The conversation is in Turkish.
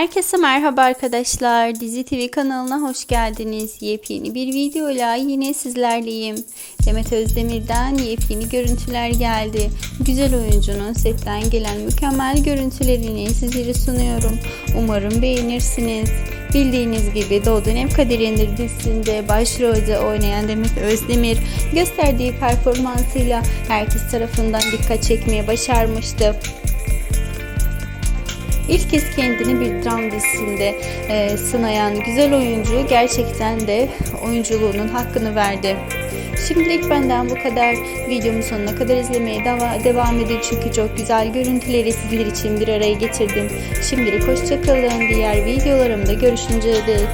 Herkese merhaba arkadaşlar. Dizi TV kanalına hoş geldiniz. Yepyeni bir videoyla yine sizlerleyim. Demet Özdemir'den yepyeni görüntüler geldi. Güzel oyuncunun setten gelen mükemmel görüntülerini sizlere sunuyorum. Umarım beğenirsiniz. Bildiğiniz gibi Doğduğun Ev Kaderindir dizisinde başrolde oynayan Demet Özdemir gösterdiği performansıyla herkes tarafından dikkat çekmeye başarmıştı. İlk kez kendini bir dram dizisinde e, sınayan güzel oyuncu gerçekten de oyunculuğunun hakkını verdi. Şimdilik benden bu kadar. Videomu sonuna kadar izlemeye deva- devam edin çünkü çok güzel görüntüleri sizler için bir araya getirdim. Şimdilik hoşçakalın. Diğer videolarımda görüşünceye dek.